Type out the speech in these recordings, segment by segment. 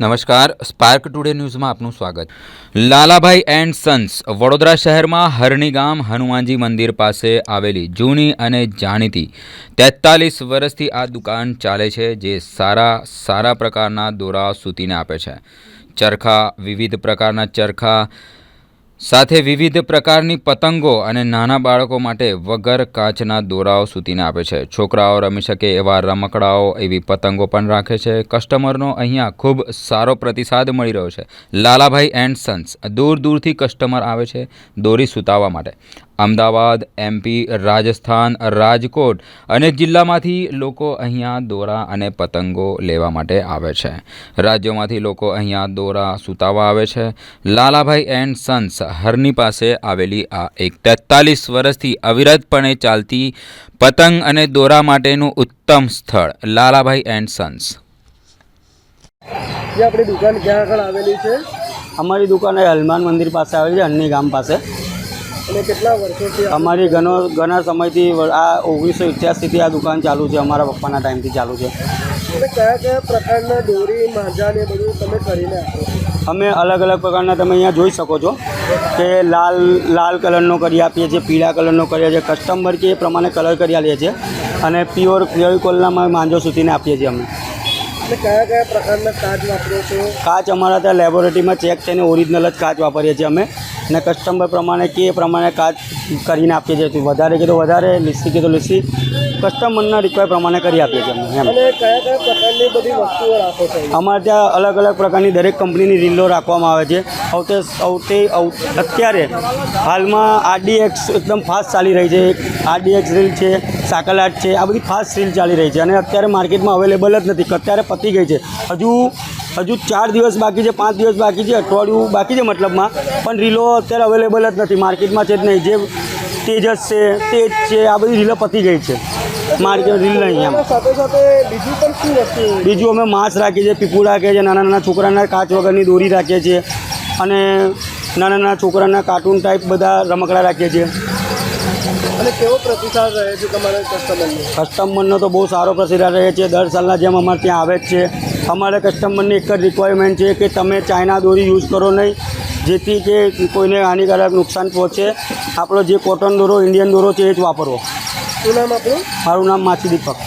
નમસ્કાર. Spark today ન્યૂઝમાં આપનું સ્વાગત. લાલાભાઈ એન્ડ સન્સ વડોદરા શહેરમાં હરણી ગામ હનુમાનજી મંદિર પાસે આવેલી જૂની અને જાણીતી તેતાલીસ વર્ષથી આ દુકાન ચાલે છે જે સારા સારા પ્રકારના દોરા સૂતીને આપે છે. ચરખા, વિવિધ પ્રકારના ચરખા સાથે વિવિધ પ્રકારની પતંગો અને નાના બાળકો માટે વગર કાચના દોરાઓ સૂતીને આપે છે. છોકરાઓ રમી શકે એવા રમકડાઓ એવી પતંગો પણ રાખે છે. કસ્ટમરનો અહીંયા ખૂબ સારો પ્રતિસાદ મળી રહ્યો છે. લાલાભાઈ એન્ડ સન્સ દૂર દૂરથી કસ્ટમર આવે છે દોરી સૂતાવવા માટે. અમદાવાદ એમપી રાજસ્થાન રાજકોટ અનેક જિલ્લામાંથી લોકો અહીંયા દોરા અને પતંગો લેવા માટે આવે છે. રાજ્યોમાંથી લોકો અહીંયા દોરા સુતાવા આવે છે. લાલાભાઈ એન્ડ સન્સ હરની પાસે આવેલી આ એક તેતાલીસ વર્ષથી અવિરતપણે ચાલતી પતંગ અને દોરા માટેનું ઉત્તમ સ્થળ લાલાભાઈ એન્ડ સન્સ. આપણી દુકાન ક્યાં આગળ આવેલી છે? અમારી દુકાન હનુમાન મંદિર પાસે આવેલી છે અન્ની ગામ પાસે. અને કેટલા વર્ષોથી અમારી ઘણો ઘણા સમયથી આ ઓગણીસો ઇઠ્યાસીથી આ દુકાન ચાલુ છે અમારા પપ્પાના ટાઈમથી ચાલુ છે. કયા કયા પ્રકારના દોરી માંજા ને બધું તમે કરીને અમે અલગ અલગ પ્રકારના તમે અહીંયા જોઈ શકો છો કે લાલ લાલ કલરનો કરી આપીએ છીએ પીળા કલરનો કરીએ છીએ કસ્ટમર કે એ પ્રમાણે કલર કરી આપીએ છીએ અને પ્યોર પ્યોર કોલનામાં માંજો સુધીને આપીએ છીએ અમે. કયા કયા પ્રકારના કાચ વાપરો છો? કાચ અમારા ત્યાં લેબોરેટરીમાં ચેક છે ને ઓરિજિનલ જ કાચ વાપરીએ છીએ અમે. અને કસ્ટમર પ્રમાણે કે એ પ્રમાણે કાચ કરીને આપીએ છીએ. વધારે કે તો વધારે લીસી કે તો લીસી કસ્ટમરના રિક્વાયર પ્રમાણે કરી આપીએ છીએ અમે એમ? અમારે ત્યાં અલગ અલગ પ્રકારની દરેક કંપનીની રીલો રાખવામાં આવે છે. સૌથી સૌથી અત્યારે હાલમાં આરડીએક્સ એકદમ ફાસ્ટ ચાલી રહી છે. આરડીએક્સ રીલ છે સાકલાટ છે આ બધી ફાસ્ટ રીલ ચાલી રહી છે. અને અત્યારે માર્કેટમાં અવેલેબલ જ નથી. અત્યારે પતી ગઈ છે. હજુ હજુ ચાર દિવસ બાકી છે પાંચ દિવસ બાકી છે અઠવાડિયું બાકી છે મતલબમાં. પણ રીલો અત્યારે અવેલેબલ જ નથી માર્કેટમાં છે જ નહીં. જે તેજસ છે તેજ છે આ બધી રીલો પતી ગઈ છે. માર્કેટ રીલ નહીં એમ. સાથે સાથે બીજું પણ શું વસ્તુ? બીજું અમે માંસ રાખીએ છીએ પીપું રાખીએ છીએ નાના નાના છોકરાના કાચ વગરની દોરી રાખીએ છીએ અને નાના નાના છોકરાના કાર્ટૂન ટાઈપ બધા રમકડા રાખીએ છીએ. અને કેવો પ્રતિસાદ રહે છે તમારા કસ્ટમરનો કસ્ટમરનો તો બહુ સારો પ્રતિસાદ રહે છે. દર સાલના જેમ અમારે ત્યાં આવે જ છે. અમારે કસ્ટમરની એક જ રિક્વાયરમેન્ટ છે કે તમે ચાઇના દોરી યુઝ કરો નહીં જેથી કે કોઈને હાનિકારક નુકસાન પહોંચે. આપણો જે કોટન દોરો ઇન્ડિયન દોરો છે એ જ વાપરવો શું નામ આપણું મારું નામ માછી દીપક.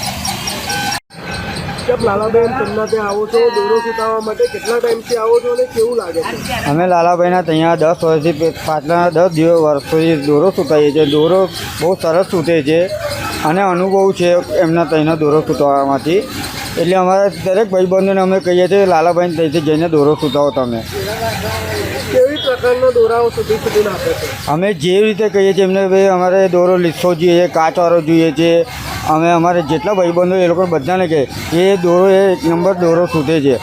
કેમ લાલાબેન તમને ત્યાં આવો છો દોરો સુતાવવા માટે કેટલા ટાઈમથી આવો છો અને કેવું લાગે છે? અમે લાલાભાઈના ત્યાં દસ વર્ષથી પાછલા દસ દિવસ વર્ષોથી દોરો સૂતાઈએ છીએ. દોરો બહુ સરસ સૂતે છે. અને અનુભવ છે એમના ત્યાંનો દોરો સૂતવામાંથી એટલે અમારા દરેક ભાઈબંધોને અમે કહીએ છીએ લાલાભાઈ લાલાભાઈને ત્યાંથી જઈને દોરો સૂતાવો તમે. કેવી પ્રકારના દોરાઓ સુધી સુધીને આપે છે? અમે જે રીતે કહીએ છીએ એમને ભાઈ અમારે દોરો લીસો જોઈએ કાચવાળો જોઈએ છે. અમે અમારે જેટલા ભાઈબંધો એ લોકો બધાને કહે એ દોરો એ એક નંબર દોરો સૂતે છે.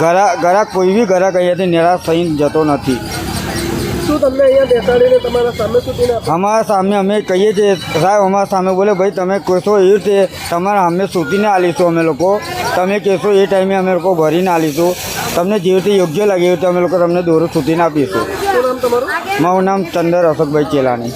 ઘરા ઘરા કોઈ બી ઘરાક અહીંયાથી નિરાશ થઈને જતો નથી. શું તમને અહીંયા બેસાડીને તમારા સામે સુધીને અમારા સામે અમે કહીએ છીએ સાહેબ અમારા સામે બોલે ભાઈ તમે કહેશો એ રીતે તમારા અમે સૂતીને આલીશું અમે લોકો. તમે કહેશો એ ટાઈમે અમે લોકો ભરીને આલીશું. તમને જે રીતે યોગ્ય લાગે એ રીતે અમે લોકો તમને દોરો સૂતીને આપીશું. મારું નામ ચંદર અશોકભાઈ ચેલાણી.